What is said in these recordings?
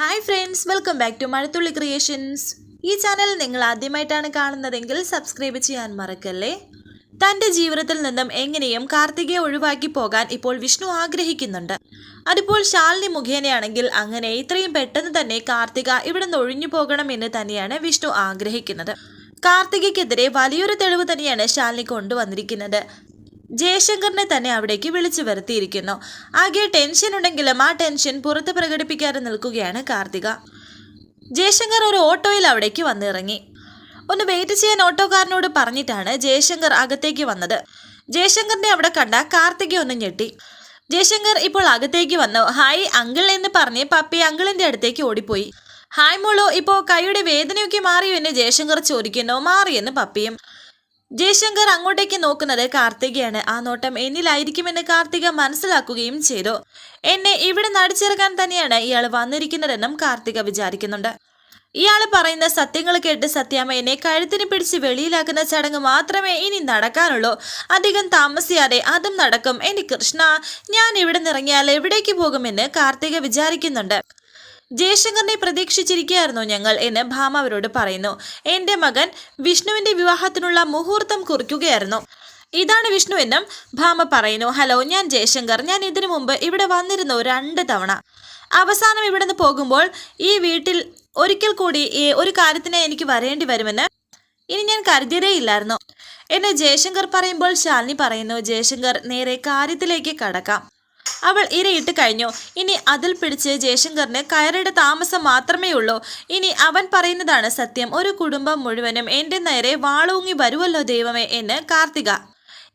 Hi friends welcome back to Mazhathulli creations ഈ channel നിങ്ങൾ ആദ്യമായിട്ടാണ് കാണുന്നതെങ്കിൽ സബ്സ്ക്രൈബ് ചെയ്യാൻ മറക്കല്ലേ? തന്റെ ജീവിതത്തിൽ നിന്നും എങ്ങനെയും കാർത്തികയെ ഒഴിവാക്കി പോകാൻ ഇപ്പോൾ വിഷ്ണു ആഗ്രഹിക്കുന്നുണ്ട്. അതിപ്പോൾ ശാലിനി മുഖേനയാണെങ്കിൽ അങ്ങനെ ഇത്രയും പെട്ടെന്ന് തന്നെ കാർത്തിക ഇവിടെ നിന്ന് ഒഴിഞ്ഞു പോകണമെന്ന് തന്നെയാണ് വിഷ്ണു ആഗ്രഹിക്കുന്നത്. കാർത്തികയ്ക്കെതിരെ വലിയൊരു തെളിവ് തന്നെയാണ് ശാലിനി കൊണ്ടുവന്നിരിക്കുന്നത്. ജയശങ്കറിനെ തന്നെ അവിടേക്ക് വിളിച്ചു വരുത്തിയിരിക്കുന്നു. ആകെ ടെൻഷൻ ഉണ്ടെങ്കിലും ആ ടെൻഷൻ പുറത്ത് പ്രകടിപ്പിക്കാതെ നിൽക്കുകയാണ് കാർത്തിക. ജയശങ്കർ ഒരു ഓട്ടോയിൽ അവിടേക്ക് വന്നിറങ്ങി. ഒന്ന് വെയിറ്റ് ചെയ്യാൻ ഓട്ടോക്കാരനോട് പറഞ്ഞിട്ടാണ് ജയശങ്കർ അകത്തേക്ക് വന്നത്. ജയശങ്കറിനെ അവിടെ കണ്ട കാർത്തിക ഒന്ന് ഞെട്ടി. ജയശങ്കർ ഇപ്പോൾ അകത്തേക്ക് വന്നു. ഹായ് അങ്കിൾ എന്ന് പറഞ്ഞ് പപ്പി അങ്കിളിന്റെ അടുത്തേക്ക് ഓടിപ്പോയി. ഹായ് മോളോ ഇപ്പോൾ കൈയുടെ വേദനയൊക്കെ മാറിയോ? എന്ന് ജയശങ്കർ ചോദിക്കുന്നു. മാറിയെന്ന് പപ്പിയും. ജയശങ്കർ അങ്ങോട്ടേക്ക് നോക്കുന്നത് കാർത്തികയാണ്. ആ നോട്ടം എന്നിലായിരിക്കുമെന്ന് കാർത്തിക മനസ്സിലാക്കുകയും ചെയ്തു. എന്നെ ഇവിടെ നടിച്ചിറക്കാൻ തന്നെയാണ് ഇയാൾ വന്നിരിക്കുന്നതെന്നും കാർത്തിക വിചാരിക്കുന്നുണ്ട്. ഇയാൾ പറയുന്ന സത്യങ്ങൾ കേട്ട് സത്യാമ്മ എന്നെ കഴുത്തിന് പിടിച്ച് വെളിയിലാക്കുന്ന ചടങ്ങ് മാത്രമേ ഇനി നടക്കാനുള്ളൂ. അധികം താമസിയാതെ അതും നടക്കും. എനിക്ക് കൃഷ്ണ ഞാൻ ഇവിടെ നിറങ്ങിയാൽ എവിടേക്ക് പോകുമെന്ന് കാർത്തിക വിചാരിക്കുന്നുണ്ട്. ജയശങ്കറിനെ പ്രതീക്ഷിച്ചിരിക്കുകയായിരുന്നു ഞങ്ങൾ എന്ന് ഭാമ അവരോട് പറയുന്നു. എന്റെ മകൻ വിഷ്ണുവിന്റെ വിവാഹത്തിനുള്ള മുഹൂർത്തം കുറിക്കുകയായിരുന്നു. ഇതാണ് വിഷ്ണു എന്നും ഭാമ പറയുന്നു. ഹലോ ഞാൻ ജയശങ്കർ. ഞാൻ ഇതിനു മുമ്പ് ഇവിടെ വന്നിരുന്നു രണ്ട് തവണ. അവസാനം ഇവിടെ നിന്ന് പോകുമ്പോൾ ഈ വീട്ടിൽ ഒരിക്കൽ കൂടി ഒരു കാര്യത്തിന് എനിക്ക് വരേണ്ടി വരുമെന്ന് ഇനി ഞാൻ കരുതിയതേ ഇല്ലായിരുന്നു. എന്നെ ജയശങ്കർ പറയുമ്പോൾ ശാലിനി പറയുന്നു ജയശങ്കർ നേരെ കാര്യത്തിലേക്ക് കടക്കാം. അവൾ ഇരയിട്ട് കഴിഞ്ഞു. ഇനി അതിൽ പിടിച്ച് ജയശങ്കറിന് കയറിയുടെ താമസം മാത്രമേ ഉള്ളൂ ഇനി അവൻ പറയുന്നതാണ് സത്യം. ഒരു കുടുംബം മുഴുവനും എന്റെ നേരെ വാളൂങ്ങി വരുമല്ലോ ദൈവമേ എന്ന് കാർത്തിക.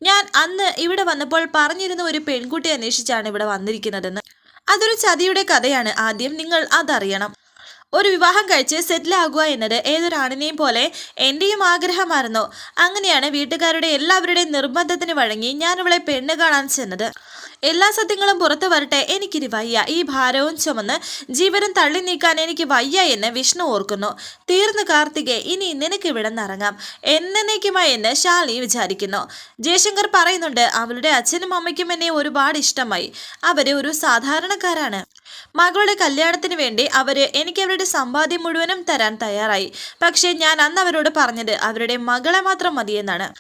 ഞാൻ അന്ന് ഇവിടെ വന്നപ്പോൾ പറഞ്ഞിരുന്ന ഒരു പെൺകുട്ടി അന്വേഷിച്ചാണ് ഇവിടെ വന്നിരിക്കുന്നതെന്ന്. അതൊരു ചതിയുടെ കഥയാണ്. ആദ്യം നിങ്ങൾ അതറിയണം. ഒരു വിവാഹം കഴിച്ച് സെറ്റിൽ ആകുക എന്നത് ഏതൊരാണിനെയും പോലെ എന്റെയും ആഗ്രഹമായിരുന്നു. അങ്ങനെയാണ് വീട്ടുകാരുടെ എല്ലാവരുടെയും നിർബന്ധത്തിന് വഴങ്ങി ഞാൻ അവളെ പെണ്ണ് കാണാൻ ചെന്നത്. എല്ലാ സത്യങ്ങളും പുറത്തു വരട്ടെ എനിക്കിനി വയ്യ. ഈ ഭാരവും ചുമന്ന് ജീവനം തള്ളി നീക്കാൻ എനിക്ക് വയ്യ എന്ന് വിഷ്ണു ഓർക്കുന്നു. തീർന്നു കാർത്തികെ ഇനി നിനക്ക് ഇവിടെ നിറങ്ങാം എന്നേക്കുമായി എന്ന് ശാലി വിചാരിക്കുന്നു. ജയശങ്കർ പറയുന്നുണ്ട് അവളുടെ അച്ഛനും അമ്മയ്ക്കും എന്നെ ഒരുപാട് ഇഷ്ടമായി. അവർ ഒരു സാധാരണക്കാരാണ്. മകളുടെ കല്യാണത്തിന് വേണ്ടി അവർ എനിക്ക് അവരുടെ സമ്പാദ്യം മുഴുവനും തരാൻ തയ്യാറായി. പക്ഷേ ഞാൻ അന്ന് അവരോട് പറഞ്ഞത് അവരുടെ മകളെ മാത്രം മതിയെന്നാണ്.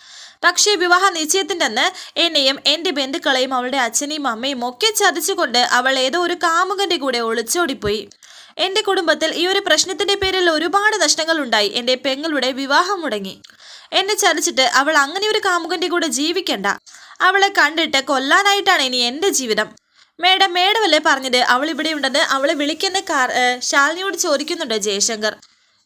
പക്ഷേ വിവാഹ നിശ്ചയത്തിന്റെ അന്ന് എന്നെയും എന്റെ ബന്ധുക്കളെയും അവളുടെ അച്ഛനെയും അമ്മയും ഒക്കെ ചതിച്ചുകൊണ്ട് അവൾ ഏതോ ഒരു കാമുകന്റെ കൂടെ ഒളിച്ചോടിപ്പോയി. എന്റെ കുടുംബത്തിൽ ഈ ഒരു പ്രശ്നത്തിന്റെ പേരിൽ ഒരുപാട് നഷ്ടങ്ങൾ ഉണ്ടായി. എന്റെ പെങ്ങളുടെ വിവാഹം മുടങ്ങി. എന്നെ ചതിച്ചിട്ട് അവൾ അങ്ങനെ ഒരു കാമുകന്റെ കൂടെ ജീവിക്കണ്ട. അവളെ കണ്ടിട്ട് കൊല്ലാനായിട്ടാണ് ഇനി എന്റെ ജീവിതം. മേഡം മേഡമല്ലേ പറഞ്ഞത്? അവൾ ഇവിടെ ഉണ്ടെന്ന് അവളെ വിളിക്കുന്ന കാർ ശാലിനിയോട് ചോദിക്കുന്നുണ്ട് ജയശങ്കർ.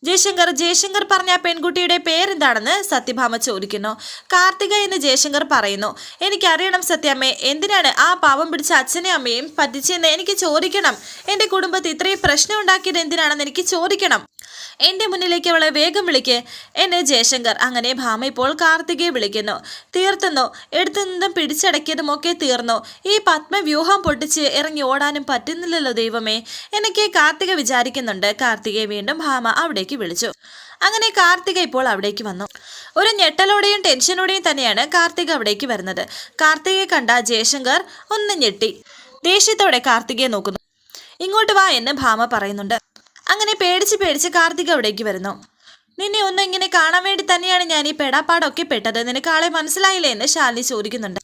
ജയശങ്കർ ജയശങ്കർ പറഞ്ഞ ആ പെൺകുട്ടിയുടെ പേരെന്താണെന്ന് സത്യഭാമ ചോദിക്കുന്നു. കാർത്തിക എന്ന് ജയശങ്കർ പറയുന്നു. എനിക്കറിയണം സത്യാമ്മേ എന്തിനാണ് ആ പാവം പിടിച്ച അച്ഛനെയും അമ്മയും പറ്റിച്ചെന്ന് എനിക്ക് ചോദിക്കണം. എന്റെ കുടുംബത്തിൽ ഇത്രയും പ്രശ്നം ഉണ്ടാക്കിയത് എന്തിനാണെന്ന് എനിക്ക് ചോദിക്കണം. എന്റെ മുന്നിലേക്ക് അവളെ വേഗം വിളിക്ക്. എന്നെ ജയശങ്കർ അങ്ങനെ ഭാമ ഇപ്പോൾ കാർത്തികയെ വിളിക്കുന്നു. തീർത്തുന്നു. എടുത്തു നിന്നും പിടിച്ചടക്കിയതുമൊക്കെ തീർന്നു. ഈ പത്മവ്യൂഹം പൊട്ടിച്ച് ഇറങ്ങി ഓടാനും പറ്റുന്നില്ലല്ലോ ദൈവമേ. എനിക്ക് കാർത്തിക വിചാരിക്കുന്നുണ്ട്. കാർത്തികയെ വീണ്ടും ഭാമ അവിടേക്ക് വിളിച്ചു. അങ്ങനെ കാർത്തിക ഇപ്പോൾ അവിടേക്ക് വന്നു. ഒരു ഞെട്ടലോടെയും ടെൻഷനോടെയും തന്നെയാണ് കാർത്തിക അവിടേക്ക് വരുന്നത്. കാർത്തികയെ കണ്ട ജയശങ്കർ ഒന്ന് ഞെട്ടി. ദേഷ്യത്തോടെ കാർത്തികയെ നോക്കുന്നു. ഇങ്ങോട്ട് വാ എന്ന് ഭാമ പറയുന്നുണ്ട്. അങ്ങനെ പേടിച്ച് പേടിച്ച് കാർത്തിക അവിടേക്ക് വരുന്നു. നിന്നെ ഒന്നും ഇങ്ങനെ കാണാൻ വേണ്ടി തന്നെയാണ് ഞാൻ ഈ പെടാപ്പാടൊക്കെ പെട്ടത്. നിനക്ക് ആളെ മനസ്സിലായില്ലേ? എന്ന് ശാലിനി ചോദിക്കുന്നുണ്ട്.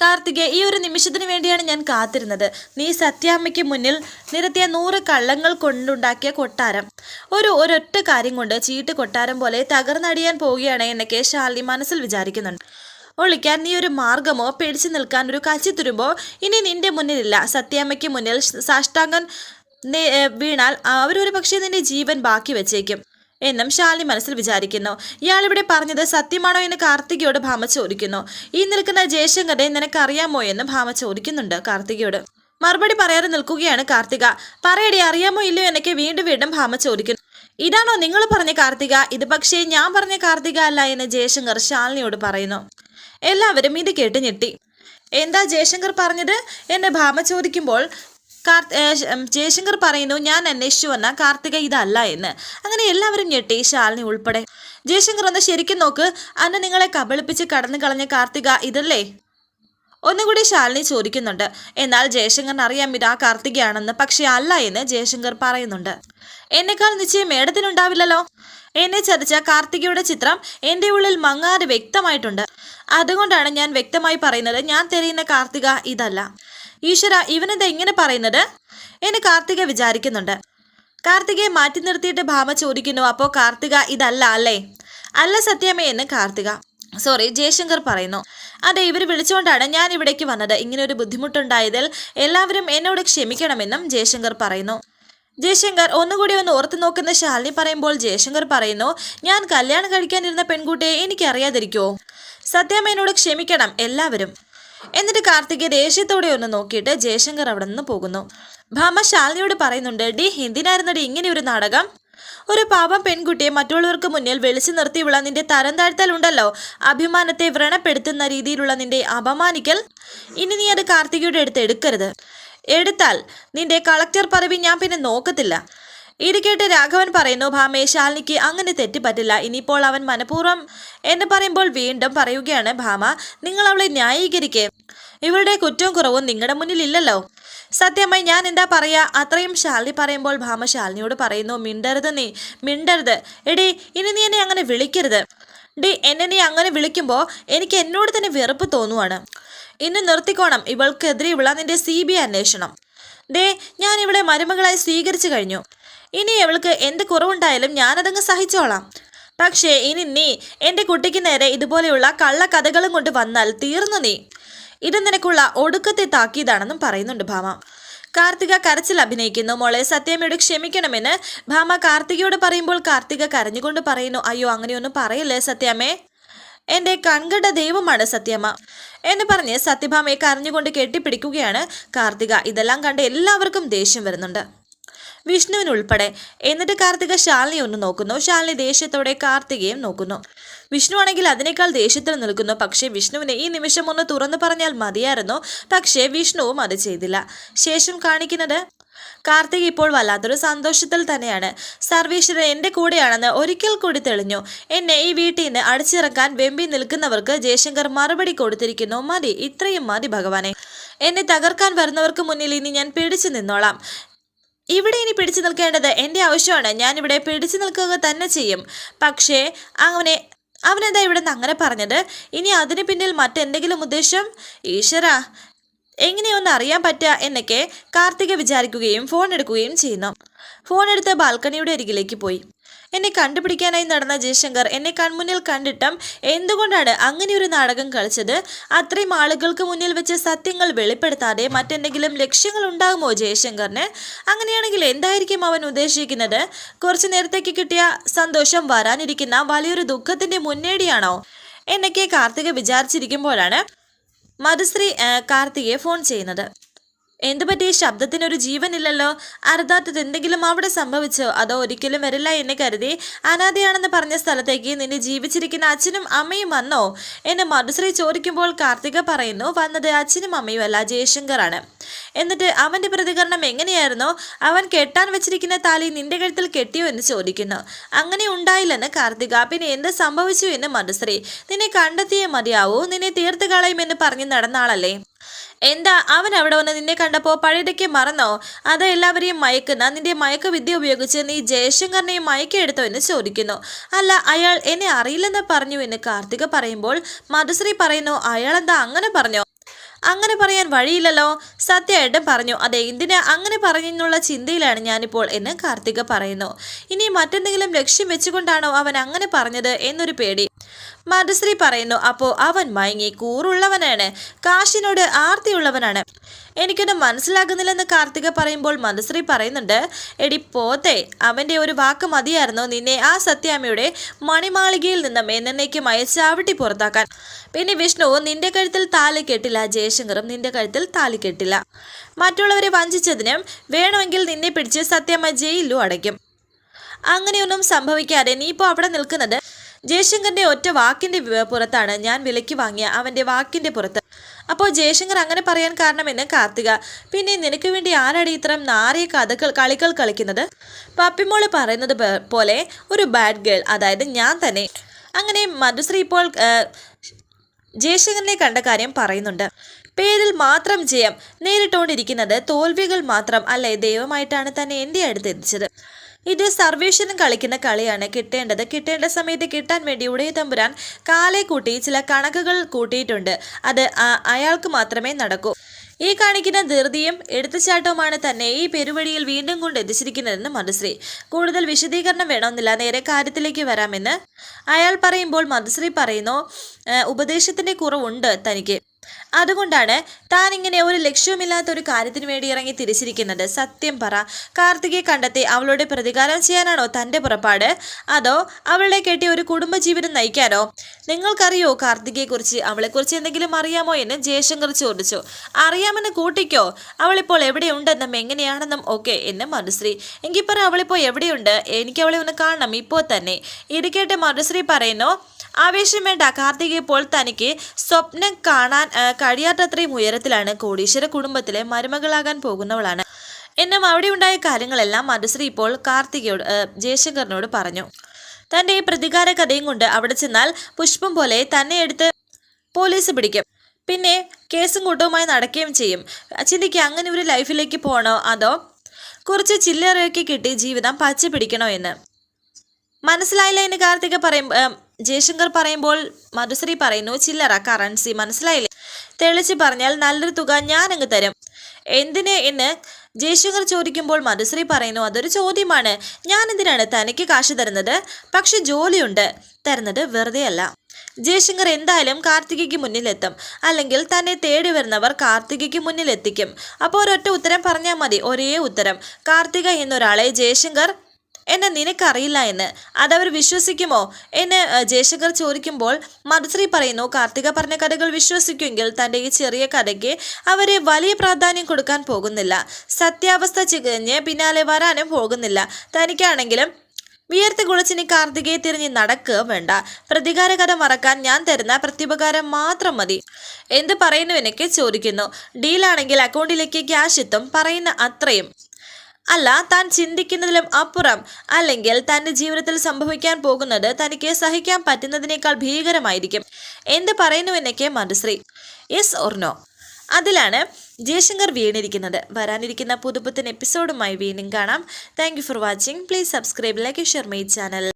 കാർത്തിക ഈ ഒരു നിമിഷത്തിന് വേണ്ടിയാണ് ഞാൻ കാത്തിരുന്നത്. നീ സത്യാമ്മയ്ക്ക് മുന്നിൽ നിരത്തിയ നൂറ് കള്ളങ്ങൾ കൊണ്ടുണ്ടാക്കിയ കൊട്ടാരം. ഒരു ഒരൊറ്റ കാര്യം കൊണ്ട് ചീട്ട് കൊട്ടാരം പോലെ തകർന്നടിയാൻ പോവുകയാണ് എന്നൊക്കെ ശാലിനി മനസ്സിൽ വിചാരിക്കുന്നുണ്ട്. ഒളിക്കാൻ നീ ഒരു മാർഗമോ? പിടിച്ചു നിൽക്കാൻ ഒരു കച്ചി തുരുമ്പോ? ഇനി നിന്റെ മുന്നിലില്ല. സത്യാമ്മയ്ക്ക് മുന്നിൽ സാഷ്ടാംഗൻ വീണാൽ അവരൊരു പക്ഷേ നിന്റെ ജീവൻ ബാക്കി വെച്ചേക്കും. എന്നും ശാലിനി മനസ്സിൽ വിചാരിക്കുന്നു. ഇയാളിവിടെ പറഞ്ഞത് സത്യമാണോ എന്ന് കാർത്തികയോട് ഭാമ ചോദിക്കുന്നു. ഈ നിൽക്കുന്ന ജയശങ്കറെ നിനക്കറിയാമോ എന്ന് ഭാമ ചോദിക്കുന്നുണ്ട് കാർത്തികയോട്. മറുപടി പറയാതെ നിൽക്കുകയാണ് കാർത്തിക. പറയടി അറിയാമോ ഇല്ലയോ എന്നൊക്കെ വീണ്ടും വീണ്ടും ഭാമ ചോദിക്കുന്നു. ഇതാണോ നിങ്ങൾ പറഞ്ഞ കാർത്തിക? ഇത് പക്ഷേ ഞാൻ പറഞ്ഞ കാർത്തിക അല്ല എന്ന് ജയശങ്കർ ശാലിനിയോട് പറയുന്നു. എല്ലാവരും ഇത് കേട്ട് ഞെട്ടി. എന്താ ജയശങ്കർ പറഞ്ഞത്? എന്നെ ഭാമ ചോദിക്കുമ്പോൾ ജയശങ്കർ പറയുന്നു ഞാൻ അന്വേഷിച്ചു വന്ന കാർത്തിക ഇതല്ല എന്ന്. അങ്ങനെ എല്ലാവരും ഞെട്ടി ശാലിനി ഉൾപ്പെടെ. ജയശങ്കർ ഒന്ന് ശരിക്കും നോക്ക് അന്ന് നിങ്ങളെ കബളിപ്പിച്ച് കടന്നു കളഞ്ഞ കാർത്തിക ഇതല്ലേ? ഒന്നുകൂടി ശാലിനി ചോദിക്കുന്നുണ്ട്. എന്നാൽ ജയശങ്കറിന് അറിയാം ഇത് ആ കാർത്തികയാണെന്ന് പക്ഷെ അല്ല എന്ന് ജയശങ്കർ പറയുന്നുണ്ട്. എന്നെക്കാൾ നിശ്ചയം മേഡത്തിനുണ്ടാവില്ലല്ലോ എന്നെ ചതിച്ച കാർത്തികയുടെ ചിത്രം എന്റെ ഉള്ളിൽ മങ്ങാതെ വ്യക്തമായിട്ടുണ്ട്. അതുകൊണ്ടാണ് ഞാൻ വ്യക്തമായി പറയുന്നത് ഞാൻ തെരയുന്ന കാർത്തിക ഇതല്ല. ഈശ്വര ഇവനെന്താ ഇങ്ങനെ പറയുന്നത്? എന്ന് കാർത്തിക വിചാരിക്കുന്നുണ്ട്. കാർത്തികയെ മാറ്റി നിർത്തിയിട്ട് ഭാമ ചോദിക്കുന്നു അപ്പോൾ കാർത്തിക ഇതല്ല അല്ലേ? അല്ല സത്യമേ എന്ന് കാർത്തിക. സോറി ജയശങ്കർ പറയുന്നു. അതെ ഇവർ വിളിച്ചുകൊണ്ടാണ് ഞാൻ ഇവിടേക്ക് വന്നത്. ഇങ്ങനെ ഒരു ബുദ്ധിമുട്ടുണ്ടായതിൽ എല്ലാവരും എന്നോട് ക്ഷമിക്കണമെന്നും ജയശങ്കർ പറയുന്നു. ജയശങ്കർ ഒന്നുകൂടി ഒന്ന് ഓർത്തു നോക്കുന്ന ശാലിനി പറയുമ്പോൾ ജയശങ്കർ പറയുന്നു ഞാൻ കല്യാണം കഴിക്കാനിരുന്ന പെൺകുട്ടിയെ എനിക്കറിയാതിരിക്കുമോ സത്യാമ്മ ക്ഷമിക്കണം എല്ലാവരും. എന്നിട്ട് കാർത്തിക് ദേഷ്യത്തോടെ ഒന്ന് നോക്കിയിട്ട് ജയശങ്കർ അവിടെ നിന്ന് പോകുന്നു. ഭാമ ശാലിനിയോട് പറയുന്നുണ്ട് ഡി എന്തിനായിരുന്നടി ഇങ്ങനെ ഒരു നാടകം? ഒരു പാപം പെൺകുട്ടിയെ മറ്റുള്ളവർക്ക് മുന്നിൽ വെളിച്ചു നിർത്തിയുള്ള നിന്റെ തരം താഴ്ത്തലുണ്ടല്ലോ അഭിമാനത്തെ വ്രണപ്പെടുത്തുന്ന രീതിയിലുള്ള നിന്റെ അപമാനിക്കൽ? ഇനി നീ അത് കാർത്തികയുടെ അടുത്ത് എടുക്കരുത്. എടുത്താൽ നിന്റെ കളക്ടർ പദവി ഞാൻ പിന്നെ നോക്കത്തില്ല. ഇത് കേട്ട് രാഘവൻ പറയുന്നു ഭാമേ ശാലിനിക്ക് അങ്ങനെ തെറ്റുപറ്റില്ല. ഇനിയിപ്പോൾ അവൻ മനഃപൂർവം എന്ന് പറയുമ്പോൾ വീണ്ടും പറയുകയാണ് ഭാമ നിങ്ങൾ അവളെ ന്യായീകരിക്കേ. ഇവരുടെ കുറ്റവും കുറവും നിങ്ങളുടെ മുന്നിൽ ഇല്ലല്ലോ സത്യമായി ഞാൻ എന്താ പറയാ? അത്രയും ശാലിനി പറയുമ്പോൾ ഭാമ ശാലിനിയോട് പറയുന്നു മിണ്ടരുത് നീ മിണ്ടരുത്. എടി ഇനി നീ എന്നെ അങ്ങനെ വിളിക്കരുത്. ഡി എന്നെ നീ അങ്ങനെ വിളിക്കുമ്പോൾ എനിക്ക് എന്നോട് തന്നെ വെറുപ്പ് തോന്നുവാണ്. ഇന്ന് നിർത്തിക്കോണം. ഇവൾക്കെതിരെയുള്ള നിന്റെ സി ബി അന്വേഷണം. ദേ ഞാൻ ഇവിടെ മരുമകളായി സ്വീകരിച്ചു കഴിഞ്ഞു. ഇനി അവൾക്ക് എന്ത് കുറവുണ്ടായാലും ഞാനതങ്ങ് സഹിച്ചോളാം. പക്ഷേ ഇനി നീ എന്റെ കുട്ടിക്ക് നേരെ ഇതുപോലെയുള്ള കള്ളക്കഥകളും കൊണ്ട് വന്നാൽ തീർന്നു നീ. ഇത് നിനക്കുള്ള ഒടുക്കത്തെ താക്കീതാണെന്നും പറയുന്നുണ്ട് ഭാമ. കാർത്തിക കരച്ചിൽ അഭിനയിക്കുന്നു. മോളെ സത്യമയോട് ക്ഷമിക്കണമെന്ന് ഭാമ കാർത്തികയോട് പറയുമ്പോൾ കാർത്തിക കരഞ്ഞുകൊണ്ട് പറയുന്നു അയ്യോ അങ്ങനെയൊന്നും പറയല്ലേ സത്യാമ്മേ എന്റെ കൺകട ദൈവമാണ് സത്യമ്മ എന്ന് പറഞ്ഞ് സത്യഭാമയെ കരഞ്ഞുകൊണ്ട് കെട്ടിപ്പിടിക്കുകയാണ് കാർത്തിക. ഇതെല്ലാം കണ്ട് എല്ലാവർക്കും ദേഷ്യം വരുന്നുണ്ട്. വിഷ്ണുവിനുൾപ്പെടെ. എന്നിട്ട് കാർത്തിക ശാലിനി ഒന്ന് നോക്കുന്നു. ശാലിനി ദേഷ്യത്തോടെ കാർത്തികയും നോക്കുന്നു. വിഷ്ണു ആണെങ്കിൽ അതിനേക്കാൾ ദേഷ്യത്തിൽ നിൽക്കുന്നു. പക്ഷേ വിഷ്ണുവിനെ ഈ നിമിഷം ഒന്ന് തുറന്നു പറഞ്ഞാൽ മതിയായിരുന്നു. പക്ഷേ വിഷ്ണുവും അത് ചെയ്തില്ല. ശേഷം കാണിക്കുന്നത് കാർത്തിക് ഇപ്പോൾ വല്ലാത്തൊരു സന്തോഷത്തിൽ തന്നെയാണ്. സർവീശ്വരൻ എന്റെ കൂടെയാണെന്ന് ഒരിക്കൽ കൂടി തെളിഞ്ഞു. എന്നെ ഈ വീട്ടിൽ നിന്ന് അടിച്ചിറക്കാൻ വെമ്പി നിൽക്കുന്നവർക്ക് ജയശങ്കർ മറുപടി കൊടുത്തിരിക്കുന്നു. മതി ഇത്രയും മതി ഭഗവാനെ. എന്നെ തകർക്കാൻ വരുന്നവർക്ക് മുന്നിൽ ഇനി ഞാൻ പിടിച്ചു നിന്നോളാം. ഇവിടെ ഇനി പിടിച്ചു നിൽക്കേണ്ടത് എന്റെ ആവശ്യമാണ്. ഞാനിവിടെ പിടിച്ചു നിൽക്കുക തന്നെ ചെയ്യും. പക്ഷേ അവനെ അവനെന്താ ഇവിടെ നിന്ന് അങ്ങനെ പറഞ്ഞത്? ഇനി അതിന് പിന്നിൽ മറ്റെന്തെങ്കിലും ഉദ്ദേശം? ഈശ്വര എങ്ങനെയൊന്ന് അറിയാൻ പറ്റുക എന്നൊക്കെ കാർത്തിക വിചാരിക്കുകയും ഫോൺ എടുക്കുകയും ചെയ്യുന്നു. ഫോൺ എടുത്ത് ബാൽക്കണിയുടെ അരികിലേക്ക് പോയി. എന്നെ കണ്ടുപിടിക്കാനായി നടന്ന ജയശങ്കർ എന്നെ കൺമുന്നിൽ കണ്ടിട്ടും എന്തുകൊണ്ടാണ് അങ്ങനെ ഒരു നാടകം കളിച്ചത്? അത്രയും ആളുകൾക്ക് മുന്നിൽ വെച്ച് സത്യങ്ങൾ വെളിപ്പെടുത്താതെ മറ്റെന്തെങ്കിലും ലക്ഷ്യങ്ങൾ ഉണ്ടാകുമോ ജയശങ്കറിന്? അങ്ങനെയാണെങ്കിൽ എന്തായിരിക്കും അവൻ ഉദ്ദേശിക്കുന്നത്? കുറച്ചു നേരത്തേക്ക് കിട്ടിയ സന്തോഷം വരാനിരിക്കുന്ന വലിയൊരു ദുഃഖത്തിന്റെ മുന്നേടിയാണോ? എന്നൊക്കെ കാർത്തിക വിചാരിച്ചിരിക്കുമ്പോഴാണ് മധുശ്രീ കാർത്തികയെ ഫോൺ ചെയ്യുന്നത്. എന്തു പറ്റി? ശബ്ദത്തിനൊരു ജീവനില്ലല്ലോ. അർദ്ധാർത്ഥത്തിൽ എന്തെങ്കിലും അവിടെ സംഭവിച്ചോ? അതോ ഒരിക്കലും വരില്ല എന്ന് കരുതി അനാഥയാണെന്ന് പറഞ്ഞ സ്ഥലത്തേക്ക് നിന്നെ ജീവിച്ചിരിക്കുന്ന അച്ഛനും അമ്മയും വന്നോ? എന്ന് മധുശ്രീ ചോദിക്കുമ്പോൾ കാർത്തിക പറയുന്നു വന്നത് അച്ഛനും അമ്മയും അല്ല ജയശങ്കറാണ് എന്നിട്ട് അവന്റെ പ്രതികരണം എങ്ങനെയായിരുന്നോ? അവൻ കെട്ടാൻ വെച്ചിരിക്കുന്ന താലി നിന്റെ കഴുത്തിൽ കെട്ടിയോ എന്ന് ചോദിക്കുന്നു. അങ്ങനെ ഉണ്ടായില്ലെന്ന് കാർത്തിക. പിന്നെ എന്ത് സംഭവിച്ചു എന്ന് മധുശ്രീ? നിന്നെ കണ്ടെത്തിയേ മതിയാവൂ. നിന്നെ തീർത്ത് കളയുമെന്ന് പറഞ്ഞ് നടന്നാളല്ലേ എന്താ അവൻ അവിടെ വന്ന് നിന്നെ കണ്ടപ്പോ പഴയതൊക്കെ മറന്നോ? അത് എല്ലാവരെയും മയക്കുന്ന നിന്റെ മയക്ക വിദ്യ ഉപയോഗിച്ച് നീ ജയശങ്കറിനെയും മയക്കെടുത്തോ എന്ന് ചോദിക്കുന്നു. അല്ല അയാൾ എന്നെ അറിയില്ലെന്ന് പറഞ്ഞു എന്ന് കാർത്തിക പറയുമ്പോൾ മധുശ്രീ പറയുന്നു അയാൾ എന്താ അങ്ങനെ പറഞ്ഞോ? അങ്ങനെ പറയാൻ വഴിയില്ലല്ലോ. സത്യമായിട്ടും പറഞ്ഞു അതെ എന്തിനാ അങ്ങനെ പറഞ്ഞെന്നുള്ള ചിന്തയിലാണ് ഞാനിപ്പോൾ എന്ന് കാർത്തിക പറയുന്നു. ഇനി മറ്റെന്തെങ്കിലും ലക്ഷ്യം വെച്ചുകൊണ്ടാണോ അവൻ അങ്ങനെ പറഞ്ഞത് എന്നൊരു പേടി. മധുശ്രീ പറയുന്നു അപ്പോൾ അവൻ മയങ്ങി കൂറുള്ളവനാണ്. കാശിനോട് ആർത്തിയുള്ളവനാണ്. എനിക്കൊന്നും മനസ്സിലാകുന്നില്ലെന്ന് കാർത്തിക പറയുമ്പോൾ മധുശ്രീ പറയുന്നുണ്ട് എടി പോത്തെ അവന്റെ ഒരു വാക്ക് മതിയായിരുന്നു നിന്നെ ആ സത്യാമ്മയുടെ മണിമാളികയിൽ നിന്നും എന്നേക്കുമായി ചാവിട്ടി പുറത്താക്കാൻ. പിന്നെ വിഷ്ണു നിന്റെ കഴുത്തിൽ താലി കെട്ടില്ല. ജയശങ്കറും നിന്റെ കഴുത്തിൽ താലി കെട്ടില്ല. മറ്റുള്ളവരെ വഞ്ചിച്ചതിനും വേണമെങ്കിൽ നിന്നെ പിടിച്ച് സത്യാമ്മ ജയിലിലും അടയ്ക്കും. അങ്ങനെയൊന്നും സംഭവിക്കാതെ നീ ഇപ്പോൾ അവിടെ നിൽക്കുന്നത് ജയശങ്കറിന്റെ ഒറ്റ വാക്കിന്റെ പുറത്താണ് ഞാൻ വിലയ്ക്ക് വാങ്ങിയ അവന്റെ വാക്കിന്റെ പുറത്ത്. അപ്പോൾ ജയശങ്കർ അങ്ങനെ പറയാൻ കാരണമെന്ന് കാർത്തിക. പിന്നെ നിനക്ക് വേണ്ടി ആരാടി ഇത്തരം നാറിയ കഥകൾ കളികൾ കളിക്കുന്നത്? പപ്പിമോൾ പറയുന്നത് പോലെ ഒരു ബാഡ് ഗേൾ അതായത് ഞാൻ തന്നെ. അങ്ങനെ മധുശ്രീ ഇപ്പോൾ ജയശങ്കറിനെ കണ്ട കാര്യം പറയുന്നുണ്ട്. പേരിൽ മാത്രം ജയം നേരിട്ടുകൊണ്ടിരിക്കുന്നത് തോൽവികൾ മാത്രം അല്ലേ? ദൈവമായിട്ടാണ് തന്നെ എന്റെ അടുത്ത് എത്തിച്ചത്. ഇത് സർവേഷനും കളിക്കുന്ന കളിയാണ്. കിട്ടേണ്ടത് കിട്ടേണ്ട സമയത്ത് കിട്ടാൻ വേണ്ടി ഉടയ തമ്പുരാൻ കാലെ കൂട്ടി ചില കണക്കുകൾ കൂട്ടിയിട്ടുണ്ട്. അത് അയാൾക്ക് മാത്രമേ നടക്കൂ. ഈ കാണിക്കുന്ന ധൃതിയും എടുത്തുചാട്ടവുമാണ് തന്നെ ഈ പെരുവഴിയിൽ വീണ്ടും കൊണ്ട് എത്തിച്ചിരിക്കുന്നതെന്ന് മധുശ്രീ. കൂടുതൽ വിശദീകരണം വേണമെന്നില്ല. നേരെ കാര്യത്തിലേക്ക് വരാമെന്ന് അയാൾ പറയുമ്പോൾ മധുശ്രീ പറയുന്നു ഉപദേശത്തിന്റെ കുറവുണ്ട് തനിക്ക്. അതുകൊണ്ടാണ് താൻ ഇങ്ങനെ ഒരു ലക്ഷ്യവുമില്ലാത്ത ഒരു കാര്യത്തിന് വേണ്ടി ഇറങ്ങി തിരിച്ചിരിക്കുന്നത്. സത്യം പറ. കാർത്തികയെ കണ്ടെത്തി അവളോട് പ്രതികാരം ചെയ്യാനാണോ തന്റെ പുറപ്പാട്? അതോ അവളെ കെട്ടി ഒരു കുടുംബജീവിതം നയിക്കാനോ? നിങ്ങൾക്കറിയോ കാർത്തികയെക്കുറിച്ച്? അവളെക്കുറിച്ച് എന്തെങ്കിലും അറിയാമോ എന്ന് ജയശങ്കർ ചോദിച്ചു. അറിയാമെന്ന് കൂട്ടിക്കോ. അവളിപ്പോൾ എവിടെയുണ്ടെന്നും എങ്ങനെയാണെന്നും ഒക്കെ എന്ന് മനുശ്രീ എങ്കിൽ പറ അവളിപ്പോൾ എവിടെയുണ്ട്? എനിക്ക് അവളെ ഒന്ന് കാണണം. ഇപ്പോൾ തന്നെ. ഇത് കേട്ട് മനുശ്രീ പറയുന്നു ആവേശം വേണ്ട. കാർത്തിക തനിക്ക് സ്വപ്നം കാണാൻ കഴിയാത്തത്രയും ഉയരത്തിലാണ് കോടീശ്വര കുടുംബത്തിലെ മരുമകളാകാൻ പോകുന്നവളാണ്. എന്നും അവിടെ ഉണ്ടായ കാര്യങ്ങളെല്ലാം മധുശ്രീ ഇപ്പോൾ കാർത്തികയോട് ജയശങ്കറിനോട് പറഞ്ഞു. തന്റെ ഈ പ്രതികാര കഥയും കൊണ്ട് അവിടെ ചെന്നാൽ പുഷ്പം പോലെ തന്നെ എടുത്ത് പോലീസ് പിടിക്കും. പിന്നെ കേസും കൂട്ടവുമായി നടക്കുകയും ചെയ്യും. ചിന്തിക്കുക അങ്ങനെ ഒരു ലൈഫിലേക്ക് പോകണോ അതോ കുറച്ച് ചില്ലറയൊക്കെ കിട്ടി ജീവിതം പച്ച പിടിക്കണോ എന്ന്? മനസ്സിലായില്ല എന്ന് കാർത്തിക പറയും ജയശങ്കർ പറയുമ്പോൾ മധുശ്രീ പറയുന്നു ചില്ലറ കറൻസി മനസ്സിലായില്ലേ? തെളിച്ച് പറഞ്ഞാൽ നല്ലൊരു തുക ഞാൻ അങ്ങ് തരും. എന്തിന് എന്ന് ജയശങ്കർ ചോദിക്കുമ്പോൾ മധുശ്രീ പറയുന്നു അതൊരു ചോദ്യമാണ്. ഞാൻ എന്തിനാണ് തനിക്ക് കാശ് തരുന്നത്? പക്ഷെ ജോലിയുണ്ട്. തരുന്നത് വെറുതെ അല്ല. ജയശങ്കർ എന്തായാലും കാർത്തികയ്ക്ക് മുന്നിലെത്തും. അല്ലെങ്കിൽ തന്നെ തേടി വരുന്നവർ കാർത്തികയ്ക്ക് മുന്നിലെത്തിക്കും. അപ്പോൾ ഒരൊറ്റ ഉത്തരം പറഞ്ഞാൽ മതി. ഒരേ ഉത്തരം. കാർത്തിക എന്നൊരാളെ ജയശങ്കർ എന്നെ നിനക്കറിയില്ല എന്ന്. അതവർ വിശ്വസിക്കുമോ? എന്ന് ജയശങ്കർ ചോദിക്കുമ്പോൾ മധുശ്രീ പറയുന്നു കാർത്തിക പറഞ്ഞ കഥകൾ വിശ്വസിക്കുമെങ്കിൽ തന്റെ ഈ ചെറിയ കഥയ്ക്ക് അവരെ വലിയ പ്രാധാന്യം കൊടുക്കാൻ പോകുന്നില്ല. സത്യാവസ്ഥ ചികഞ്ഞ് പിന്നാലെ വരാനും പോകുന്നില്ല. തനിക്കാണെങ്കിലും വിയർത്ത് കുളിച്ചിനി കാർത്തികയെ തിരിഞ്ഞ് നടക്കുക വേണ്ട. പ്രതികാര കഥ മറക്കാൻ ഞാൻ തരുന്ന പ്രത്യുപകാരം മാത്രം മതി. എന്ത് പറയുന്നു എനിക്ക് ചോദിക്കുന്നു. ഡീലാണെങ്കിൽ അക്കൗണ്ടിലേക്ക് ക്യാഷ് എത്തും. പറയുന്ന അത്രയും. അല്ല താൻ ചിന്തിക്കുന്നതിലും അപ്പുറം. അല്ലെങ്കിൽ തന്റെ ജീവിതത്തിൽ സംഭവിക്കാൻ പോകുന്നത് തനിക്ക് സഹിക്കാൻ പറ്റുന്നതിനേക്കാൾ ഭീകരമായിരിക്കും. എന്ത് പറയുന്നു എന്നൊക്കെ മധുശ്രീ യെസ് ഓർ നോ? അതിലാണ് ജയശങ്കർ വീണിരിക്കുന്നത്. വരാനിരിക്കുന്ന പുതുപുത്തൻ എപ്പിസോഡുമായി വീണ്ടും കാണാം. Thank for watching. Please subscribe like share my channel.